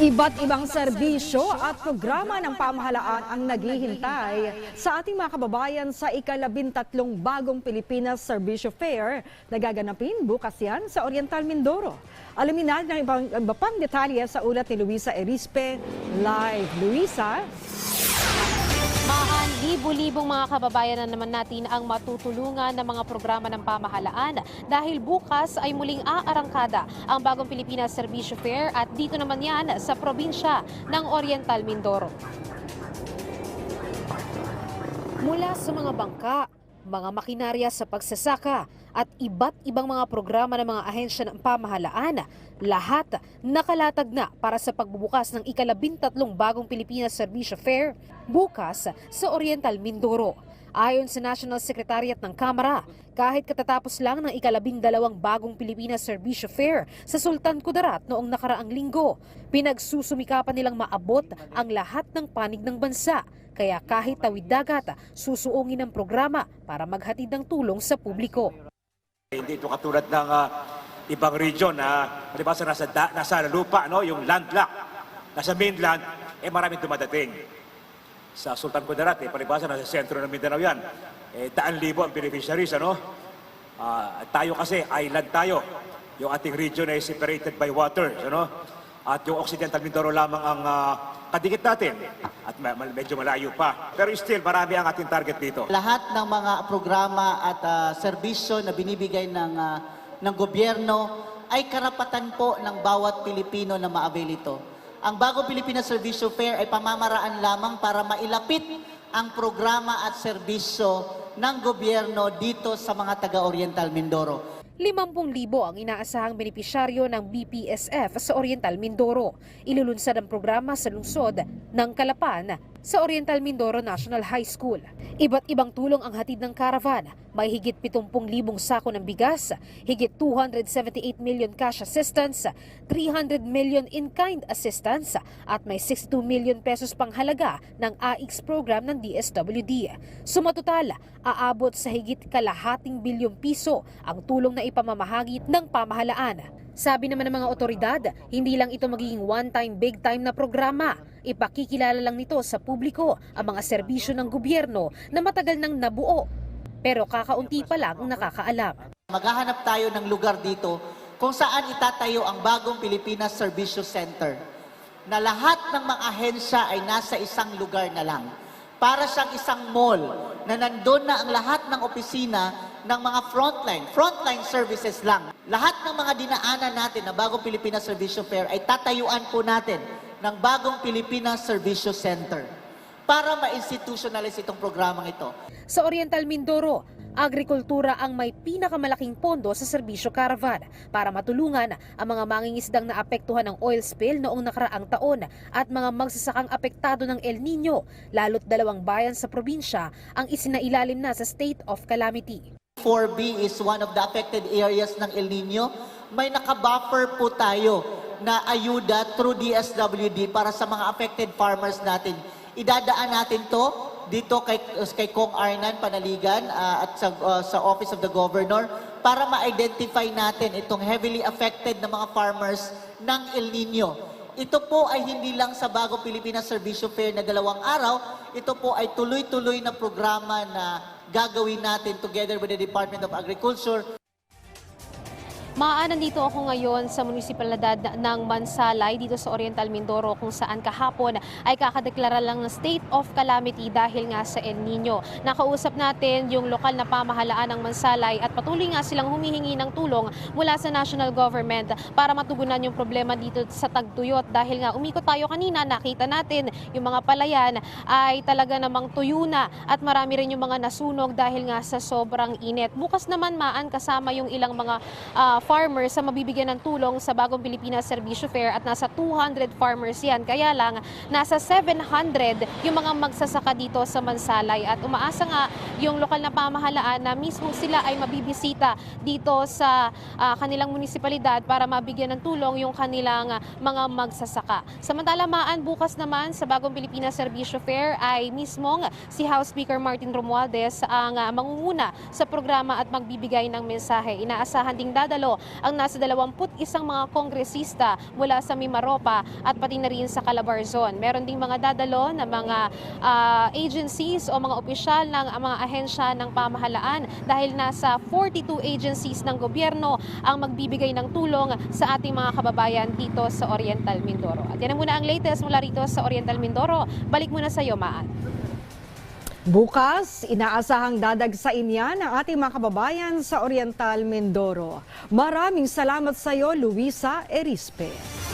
Iba't ibang serbisyo at programa ng pamahalaan ang naghihintay sa ating mga kababayan sa ikalabintatlong bagong Pilipinas Serbisyo Fair na gaganapin bukas yan sa Oriental Mindoro. Alamin natin ang iba pang detalye sa ulat ni Luisa Erispe. Live, Luisa. Maahan, libo-libong mga kababayan na naman natin ang matutulungan ng mga programa ng pamahalaan dahil bukas ay muling aarangkada ang bagong Pilipinas Serbisyo Fair at dito naman yan sa probinsya ng Oriental Mindoro. Mula sa mga bangka, mga makinarya sa pagsasaka at iba't ibang mga programa ng mga ahensya ng pamahalaan, lahat nakalatag na para sa pagbubukas ng ikalabintatlong bagong Pilipinas Serbisyo Fair bukas sa Oriental Mindoro. Ayon sa National Secretariat ng Kamara, kahit katatapos lang ng ikalabindalawang bagong Pilipinas Serbisyo Fair sa Sultan Kudarat noong nakaraang linggo, pinagsusumikapan nilang maabot ang lahat ng panig ng bansa. Kaya kahit tawid dagat, susuungin ang programa para maghatid ng tulong sa publiko. Hindi ito katulad ng ah, ibang region na palibasa nasa, da, nasa lupa, no? yung landlock. Nasa mainland, eh maraming dumadating. Sa Sultan Kudarat, eh, palibasa nasa sentro ng Mindanao yan. Eh, daan libo ang beneficiaries, ano? Ah, tayo kasi, island tayo. Yung ating region ay separated by water, ano? At yung Occidental Mindoro lamang ang ah, kadikit natin. At medyo malayo pa. Pero still, marami ang ating target dito. Lahat ng mga programa at ah, serbisyo na binibigay ng, ah, ng gobyerno ay karapatan po ng bawat Pilipino na ma-avail ito. Ang bagong Pilipinas Serbisyo Fair ay pamamaraan lamang para mailapit ang programa at serbisyo ng gobyerno dito sa mga taga-Oriental Mindoro. 50,000 ang inaasahang benepisyaryo ng BPSF sa Oriental Mindoro. Ilulunsad ang programa sa lungsod ng Calapan sa Oriental Mindoro National High School. Iba't ibang tulong ang hatid ng caravan. May higit 70,000 sako ng bigas, higit 278 million cash assistance, 300 million in-kind assistance at may 62 million pesos pang halaga ng AIX program ng DSWD. Sumatotal, aabot sa higit kalahating bilyong piso ang tulong na ipamamahagi ng pamahalaan. Sabi naman ng mga otoridad, hindi lang ito magiging one-time big time na programa. Ipakikilala lang nito sa publiko ang mga serbisyo ng gobyerno na matagal nang nabuo. Pero kakaunti pa lang ang nakakaalam. Maghahanap tayo ng lugar dito kung saan itatayo ang bagong Pilipinas Servicio Center na lahat ng mga ahensya ay nasa isang lugar na lang. Para siyang isang mall na nandun na ang lahat ng opisina ng mga frontline, frontline services lang. Lahat ng mga dinaanan natin na bagong Pilipinas Servicio Fair ay tatayuan po natin ng bagong Pilipinas Servicio Center para ma-institutionalize itong programang ito. Sa Oriental Mindoro, agrikultura ang may pinakamalaking pondo sa serbisyo caravan para matulungan ang mga mangingisdang naapektuhan ng oil spill noong nakaraang taon at mga magsasakang apektado ng El Nino, lalo't dalawang bayan sa probinsya ang isinailalim na sa state of calamity. 4B is one of the affected areas ng El Nino. May nakabuffer po tayo na ayuda through DSWD para sa mga affected farmers natin. Idadaan natin to dito kay, kay Kong Arnan Panaligan ah, at sa, ah, sa Office of the Governor para ma-identify natin itong heavily affected na mga farmers ng El Nino. Ito po ay hindi lang sa Bago Pilipinas Servicio Fair na dalawang araw, ito po ay tuloy-tuloy na programa na gagawin natin together with the Department of Agriculture. Maanan dito ako ngayon sa munisipalidad ng Mansalay dito sa Oriental Mindoro kung saan kahapon ay kakadeklara lang ng state of calamity dahil nga sa El Nino. Nakausap natin yung lokal na pamahalaan ng Mansalay at patuloy nga silang humihingi ng tulong mula sa national government para matugunan yung problema dito sa Tagtuyot dahil nga umikot tayo kanina nakita natin yung mga palayan ay talaga namang tuyo na at marami rin yung mga nasunog dahil nga sa sobrang init. Bukas naman maan kasama yung ilang mga ah, farmers sa mabibigyan ng tulong sa bagong Pilipinas Serbisyo Fair at nasa 200 farmers yan. Kaya lang, nasa 700 yung mga magsasaka dito sa Mansalay at umaasa nga yung lokal na pamahalaan na mismo sila ay mabibisita dito sa ah, kanilang munisipalidad para mabigyan ng tulong yung kanilang mga magsasaka. Samantala maan bukas naman sa bagong Pilipinas Serbisyo Fair ay mismong si House Speaker Martin Romualdez ang ah, mangunguna sa programa at magbibigay ng mensahe. Inaasahan ding dadalo Ang nasa 21 mga kongresista mula sa Mimaropa at pati na rin sa Calabarzon. Meron ding mga dadalo na mga ah, agencies o mga opisyal ng mga ahensya ng pamahalaan dahil nasa 42 agencies ng gobyerno ang magbibigay ng tulong sa ating mga kababayan dito sa Oriental Mindoro. At yan ang muna ang latest mula rito sa Oriental Mindoro. Balik muna sa iyo, Maan. Bukas, inaasahang dadagsain yan ang ating mga kababayan sa Oriental Mindoro. Maraming salamat sa iyo, Luisa Erispe.